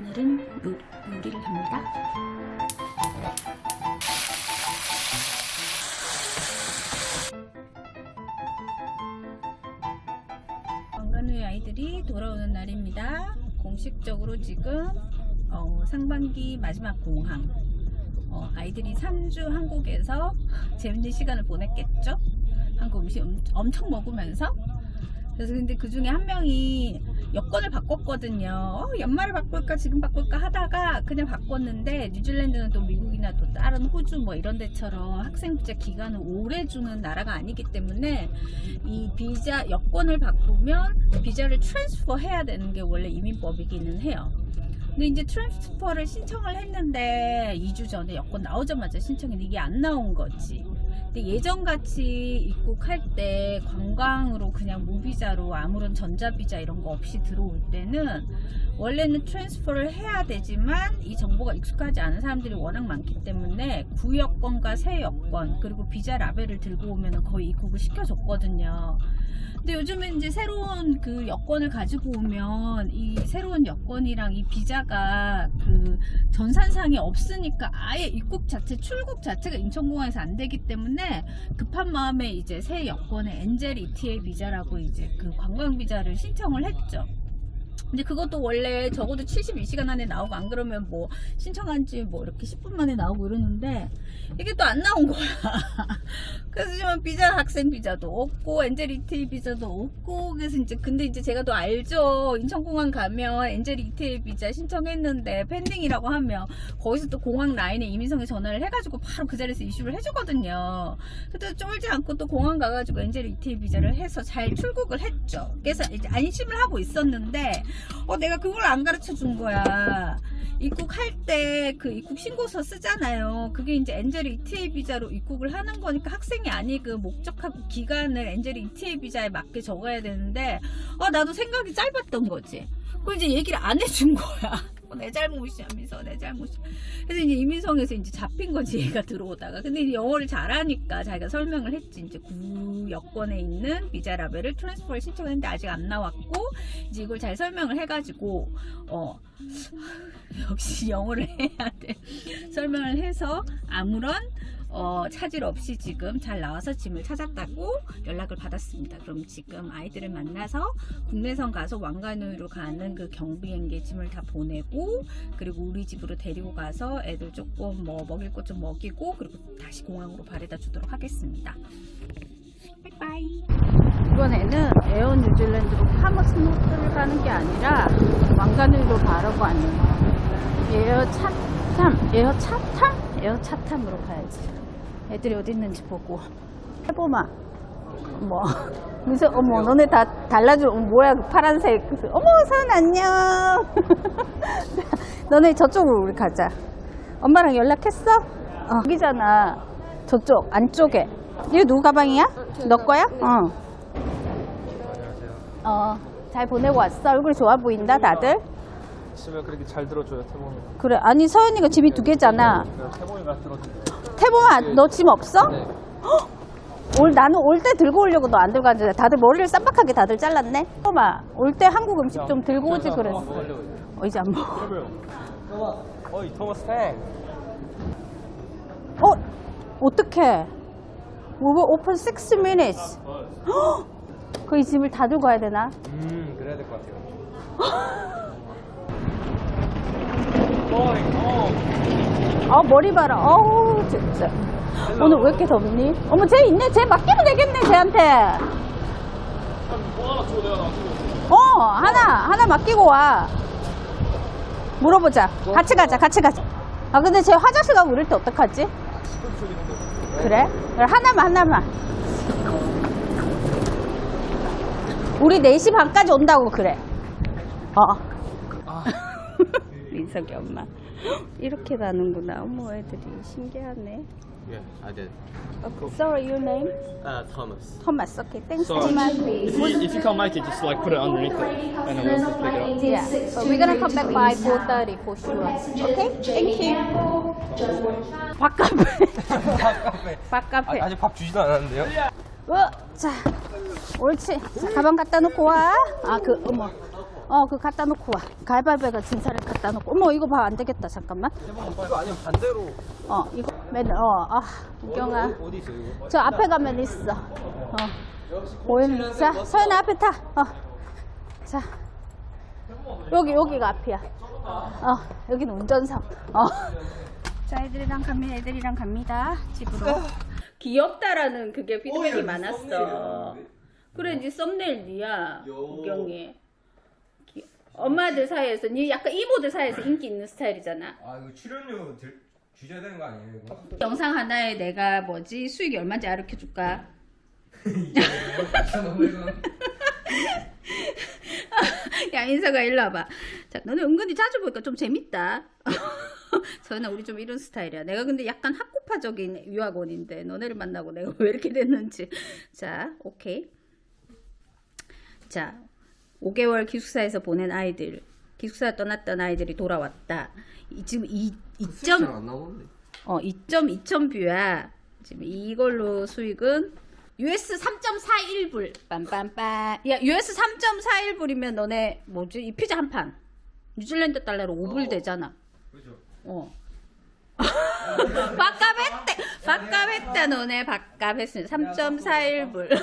오늘은 요, 요리를 합니다. 왕관의 아이들이 돌아오는 날입니다. 공식적으로 지금 어, 상반기 마지막 공항. 어, 아이들이 3주 한국에서 재밌는 시간을 보냈겠죠? 한국 음식 엄- 엄청 먹으면서. 그래서 근데 그 중에 한 명이 여권을 바꿨거든요. 어, 연말에 바꿀까 지금 바꿀까 하다가 그냥 바꿨는데 뉴질랜드는 또 미국이나 또 다른 호주 뭐 이런 데처럼 학생 비자 기간을 오래 주는 나라가 아니기 때문에 이 비자 여권을 바꾸면 비자를 트랜스퍼 해야 되는 게 원래 이민법이기는 해요. 근데 이제 트랜스퍼를 신청을 했는데 2주 전에 여권 나오자마자 신청했는데 이게 안 나온 거지. 근데 예전같이 입국할 때 관광으로 그냥 무비자로 아무런 전자비자 이런 거 없이 들어올 때는 원래는 트랜스퍼를 해야 되지만 이 정보가 익숙하지 않은 사람들이 워낙 많기 때문에 구여권과 새 여권 그리고 비자 라벨을 들고 오면 거의 입국을 시켜줬거든요. 근데 요즘에 이제 새로운 그 여권을 가지고 오면 이 새로운 여권이랑 이 비자가 그 전산상에 없으니까 아예 입국 자체, 출국 자체가 인천공항에서 안 되기 때문에 급한 마음에 이제 새 여권에 엔젤 ETA 비자라고 이제 그 관광 비자를 신청을 했죠. 근데 그것도 원래 적어도 72시간 안에 나오고 안 그러면 뭐 신청한 지 뭐 이렇게 10분 만에 나오고 이러는데 이게 또 안 나온 거야. 그래서 지금 비자 학생 비자도 없고 엔젤 ETA 비자도 없고 그래서 이제 근데 이제 제가 또 알죠. 인천공항 가면 엔젤 ETA 비자 신청했는데 펜딩이라고 하면 거기서 또 공항 라인에 이민성에 전화를 해가지고 바로 그 자리에서 이슈를 해주거든요. 그래도 쫄지 않고 또 공항 가가지고 엔젤 ETA 비자를 해서 잘 출국을 했죠. 그래서 이제 안심을 하고 있었는데 어 내가 그걸 안 가르쳐 준 거야. 입국할 때 그 입국 신고서 쓰잖아요. 그게 이제 엔젤 ETA 비자로 입국을 하는 거니까 학생이 아니고 목적하고 기간을 엔젤 ETA 비자에 맞게 적어야 되는데 아 나도 생각이 짧았던 거지. 그 이제 얘기를 안 해준 거야. 어, 내 잘못이야, 민서, 내 잘못이야. 그래서 이제 이민성에서 이제 잡힌 거지, 얘가 들어오다가. 근데 이제 영어를 잘하니까 자기가 설명을 했지. 이제 구 여권에 있는 비자 라벨을 트랜스퍼를 신청했는데 아직 안 나왔고, 이제 이걸 잘 설명을 해가지고, 어, 역시 영어를 해야 돼. 설명을 해서 아무런 어, 차질 없이 지금 잘 나와서 짐을 찾았다고 연락을 받았습니다. 그럼 지금 아이들을 만나서 국내선 가서 왕가누이로 가는 그 경비행기 짐을 다 보내고 그리고 우리 집으로 데리고 가서 애들 조금 뭐 먹일 것 좀 먹이고 그리고 다시 공항으로 바래다 주도록 하겠습니다. 빠이빠이. 이번에는 에어 뉴질랜드로 파머스노트를 가는 게 아니라 왕가누이로 가려고 하네요. 에어 차탐, 에어 차탐? 에어 차탐으로 가야지. 애들이 어디 있는지 보고. 해보마. 뭐. 무슨, 어머, 너네 다 달라줄, 어머, 뭐야, 그 파란색. 그, 어머, 선 안녕. 너네 저쪽으로 우리 가자. 엄마랑 연락했어? 어. 여기잖아. 저쪽, 안쪽에. 이거 누구 가방이야? 너 거야? 어. 어. 잘 보내고 왔어. 얼굴 좋아 보인다, 다들? 치면 그렇게 잘 들어줘요 태봉이 그래. 아니, 서연이가 집이 두 개잖아. 그냥 태봉이가 들어준대요 태봉아, 너짐 없어? 네올 나는 올 때 들고 오려고 너 안 들고 왔는데 다들 머리를 쌈박하게 다들 잘랐네. 엄마, 올때 한국 음식 좀 들고 오지 그랬어. 어, 이제 안 먹어. 어이 토마스 팽 어, 어떡해. We will open 6 minutes. 그 이 짐을 다 들고 가야 되나? 음 그래야 될 것 같아요 어 아, 머리 봐라. 어우, 진짜. 오늘 왜 이렇게 덥니? 어머, 쟤 있네. 쟤 맡기면 되겠네, 쟤한테. 어, 하나, 하나 맡기고 와. 물어보자. 같이 가자, 같이 가자. 아, 근데 쟤 화장실 가고 이럴 때 어떡하지? 그래? 하나만, 하나만. 우리 4시 반까지 온다고 그래. 어. 아 민석이 엄마. 이렇게 가는구나. 어머, 애들이 신기하네. Yeah, I did. 어, sorry, your name? Uh, Thomas. Thomas. Okay, thanks, Sorry. Thomas. If you, if you can't make it, just like put it underneath it, and then we'll pick it up. Yeah, so we're gonna come back by 4.30 for sure. Okay? Thank you. 밥카페. 밥카페. 아직 밥 주지도 않았는데요 어, 자, 옳지. 자, 가방 갖다 놓고 와. 아, 그, 어머. 어, 그 갖다 놓고 와. 가위바위보가 진사를 갖다 놓고. 어머, 이거 봐. 안 되겠다. 잠깐만. 이거 아니면 반대로. 어, 이거 맨, 어, 아, 우경아. 어디, 어디 있어요, 이거? 저 앞에 가면 있어. 어. 보이면, 자, 서연아 앞에 타. 어. 자. 여기, 여기가 앞이야. 어, 여기는 운전석. 어. 자, 애들이랑 갑니다. 애들이랑 갑니다. 집으로. 귀엽다라는 그게 피드백이 많았어. 그래, 이제 썸네일 니야, 우경이. 기- 엄마들 사이에서, 니 약간 이모들 사이에서 인기 있는 스타일이잖아. 아, 이거 출연료 들, 주셔야 되는 거 아니에요, 이거? 영상 하나에 내가 뭐지 수익이 얼마인지 알려 줄까? 야 인서가 일로 와봐. 자 너네 은근히 자주 보니까 좀 재밌다. 서연아 우리 좀 이런 스타일이야. 내가 근데 약간 학구파적인 유학원인데 너네를 만나고 내가 왜 이렇게 됐는지. 자 오케이. 자 5개월 기숙사에서 보낸 아이들. 기숙사 떠났던 아이들이 돌아왔다. 이, 지금 이 2점 안 나오는데. 어, 2.2천 뷰야. 지금 이걸로 수익은 US 3.41불. 빰빰빰. 야, US 3.41불이면 너네 뭐지? 이 피자 한 판. 뉴질랜드 달러로 5불 되잖아. 그죠? 어. 밥값했다 너네 밥값했으니 3.41불.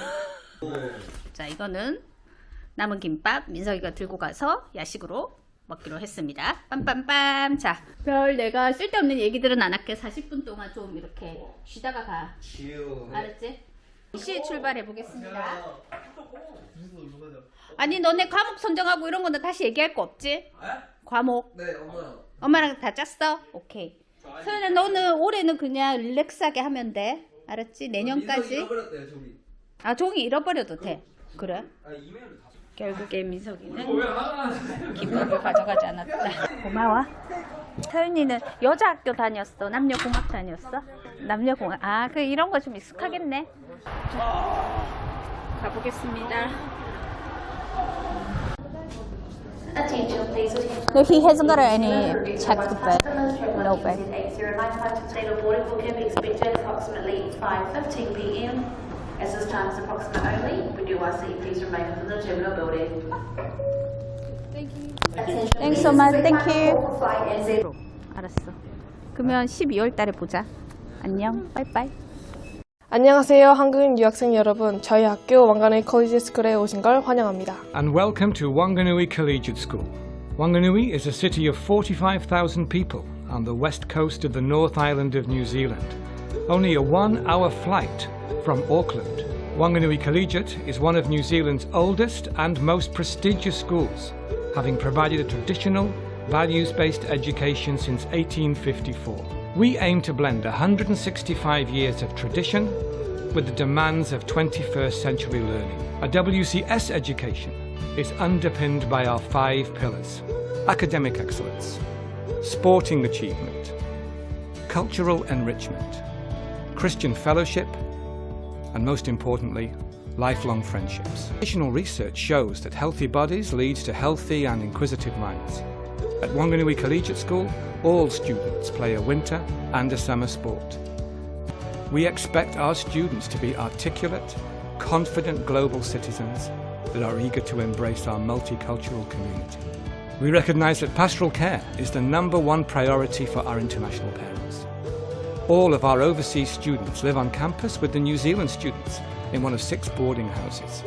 자, 이거는 남은 김밥 민석이가 들고 가서 야식으로 먹기로 했습니다. 빰빰빰. 자, 별 내가 쓸데없는 얘기들은 안 할게. 40분 동안 좀 이렇게 쉬다가 가. 지우. 알았지? 시에 출발해 보겠습니다. 아니 너네 과목 선정하고 이런 거는 다시 얘기할 거 없지? 과목 네, 엄마. 엄마랑 다 짰어? 오케이. 서연아 너는 올해는 그냥 릴렉스하게 하면 돼. 알았지? 내년까지. 잃어버렸대요, 저기. 아 종이 잃어버려도 돼. 그래? 아, 이메일을 다. 결국에 민석이는 기쁨을 가져가지 않았다. 고마워. 서윤이는 여자 학교 다녔어? 남녀 공학 다녔어? 남녀 공학. 아, 그 이런 거 좀 익숙하겠네. 가보겠습니다. No, he hasn't got any checkbook bag. No bag. 8095 State of boarding will be expected approximately 5:15 p.m. As this time is approximate only, we do ask that you please remain within the terminal building. Attention, Thanks so please. much. Thank you. All flight NZ 알았어. 그러면 12월 달에 보자. 안녕. 빠이빠이. 안녕하세요, 한국인 유학생 여러분. 저희 학교 왕관의 컬리지 스쿨에 오신 걸 환영합니다. and welcome to Wanganui Collegiate School. Wanganui is a city of 45,000 people on the west coast of the North Island of New Zealand, only a one hour flight from Auckland. Wanganui Collegiate is one of New Zealand's oldest and most prestigious schools, having provided a traditional, values based education since 1854. We aim to blend 165 years of tradition with the demands of 21st century learning. A WCS education is underpinned by our five pillars academic excellence, sporting achievement, cultural enrichment, Christian fellowship, and most importantly, lifelong friendships. Additional research shows that healthy bodies lead to healthy and inquisitive minds. At Wanganui Collegiate School, all students play a winter and a summer sport. We expect our students to be articulate, confident global citizens that are eager to embrace our multicultural community. We recognise that pastoral care is the number one priority for our international parents. All of our overseas students live on campus with the New Zealand students in one of six boarding houses.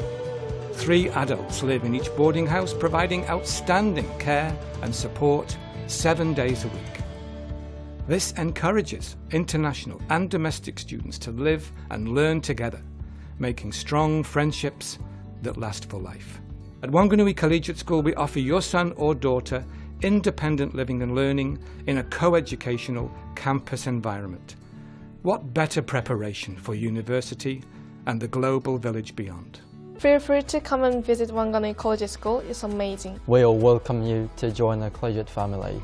Three adults live in each boarding house, providing outstanding care and support seven days a week. This encourages international and domestic students to live and learn together, making strong friendships that last for life. At Wanganui Collegiate School, we offer your son or daughter independent living and learning in a co educational campus environment. What better preparation for university and the global village beyond? Feel free to come and visit Wanganui College School. It's amazing. We all welcome you to join the collegiate family.